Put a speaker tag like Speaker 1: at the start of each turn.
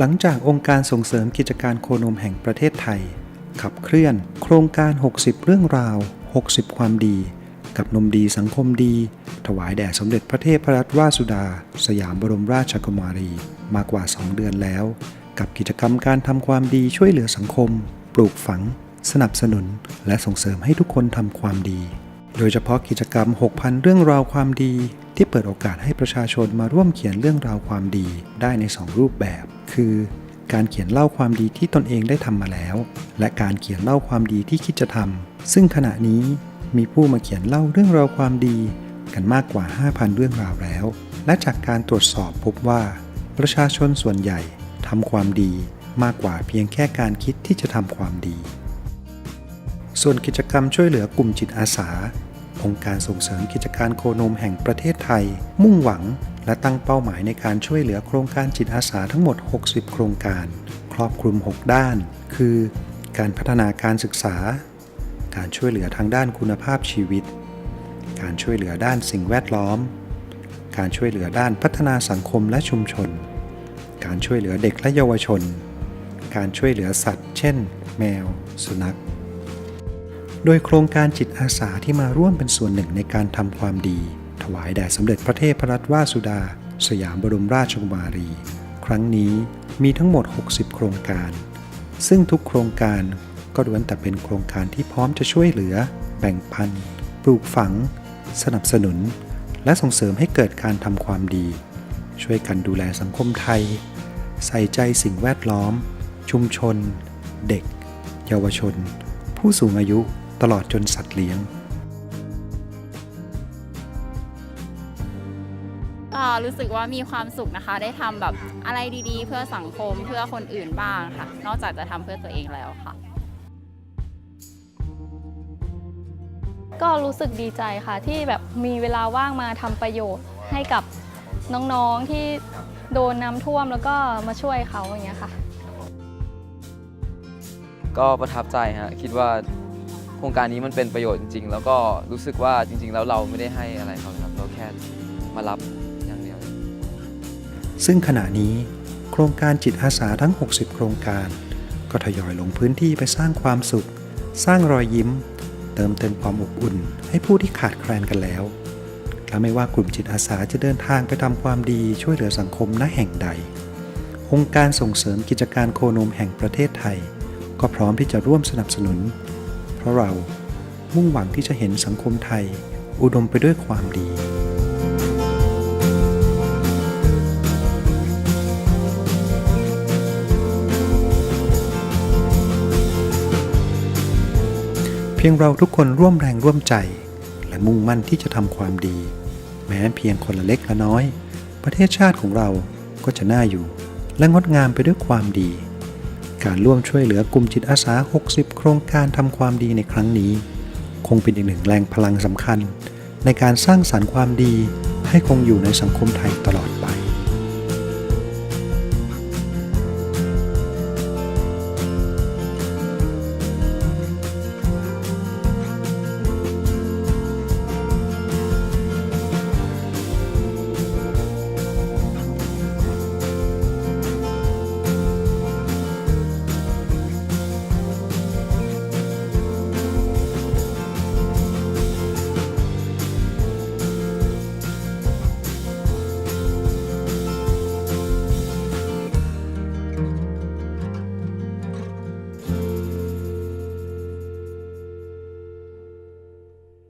Speaker 1: หลังจากองค์การส่งเสริมกิจการโคนมแห่งประเทศไทย ขับเคลื่อน โครงการ 60 เรื่องราว 60 ความดี กับนมดีสังคมดี ถวายแด่สมเด็จพระเทพรัตนราชสุดา สยามบรมราชกุมารี มากว่า 2 เดือนแล้ว กับกิจกรรมการทำความดีช่วยเหลือสังคม ปลูกฝัง สนับสนุน และส่งเสริมให้ทุกคนทำความดี โดยเฉพาะกิจกรรม 6,000 เรื่องราวความดี ที่เปิดโอกาสให้ประชาชนมาร่วมเขียนเรื่องราวความดีได้ใน 2 รูปแบบ คือ การเขียนเล่าความดีที่ตนเองได้ทำมาแล้ว และการเขียนเล่าความดีที่คิดจะทำซึ่งขณะนี้มีผู้มาเขียนเล่าเรื่องราวความดี กันมากกว่า 5,000 เรื่องราวแล้ว และจากการตรวจสอบพบว่า ประชาชนส่วนใหญ่ทำความดีมากกว่าเพียงแค่การคิดที่จะทำความดี ส่วนกิจกรรมช่วยเหลือกลุ่มจิตอาสา องค์การส่งเสริมกิจการโคนมแห่งประเทศไทย มุ่งหวัง และตั้งเป้าหมายในการช่วยเหลือโครงการจิตอาสาทั้งหมด 60 โครงการ ครอบคลุม 6 ด้าน คือ การพัฒนาการศึกษา การช่วยเหลือทางด้านคุณภาพชีวิต การช่วยเหลือด้านสิ่งแวดล้อม การช่วยเหลือด้านพัฒนาสังคมและชุมชน การช่วยเหลือเด็กและเยาวชน การช่วยเหลือสัตว์ เช่น แมว สุนัข โดยโครงการจิตอาสาที่มาร่วมเป็นส่วนหนึ่งในการทำความดี ถวายแด่สมเด็จพระเทพรัตนราชสุดา สยามบรมราชกุมารี ครั้งนี้มีทั้งหมด 60 โครงการ ซึ่งทุกโครงการก็ล้วนแต่เป็นโครงการที่พร้อมจะช่วยเหลือ แบ่งปัน ปลูกฝัง สนับสนุน และส่งเสริมให้เกิดการทำความดี ช่วยกันดูแลสังคมไทย ใส่ใจสิ่งแวดล้อม ชุมชน เด็ก เยาวชน ผู้สูงอายุ ตลอดจนสัตว์เลี้ยง
Speaker 2: ก็รู้สึกว่ามีความสุขนะคะ ได้ทำแบบอะไรดีๆ เพื่อสังคมเพื่อคนอื่นบ้างค่ะ นอกจากจะทำเพื่อตัวเองแล้วค่ะ
Speaker 3: ก็รู้สึกดีใจค่ะที่แบบมีเวลาว่างมาทำประโยชน์ให้กับน้องๆที่โดนน้ำท่วมแล้วก็มาช่วยเขาอย่างเงี้ยค่ะ
Speaker 4: ก็ประทับใจฮะคิดว่า โครงการนี้มันเป็นประโยชน์จริงๆ แล้วก็รู้สึกว่าจริง ๆ แล้วเราไม่ได้ให้อะไรเขาครับ เราแค่มารับอย่างเดียว
Speaker 1: ซึ่งขณะนี้ โครงการจิตอาสาทั้ง 60 โครงการ ก็ทยอยลงพื้นที่ไปสร้างความสุข สร้างรอยยิ้ม เติมเต็มความอบอุ่น ให้ผู้ที่ขาดแคลนกันแล้วและไม่ว่ากลุ่มจิตอาสาจะเดินทางไปทำความดีช่วยเหลือสังคมณแห่งใด องค์การส่งเสริมกิจการโคนมแห่งประเทศไทย ก็พร้อมที่จะร่วมสนับสนุน ราะเรา มุ่งหวังที่จะเห็นสังคมไทย อุดมไปด้วยความดีเพียงเราทุกคนร่วมแรงร่วมใจ และมุ่งมั่นที่จะทำความดี แม้เพียงคนละเล็กละน้อย ประเทศชาติของเราก็จะน่าอยู่ และงดงามไปด้วยความดี การร่วมช่วยเหลือกลุ่มจิตอาสา 60 โครงการทำความดีในครั้งนี้ คงเป็นอีกหนึ่งแรงพลังสำคัญ ในการสร้างสารรค์ความดีให้คงอยู่ในสังคมไทยตลอด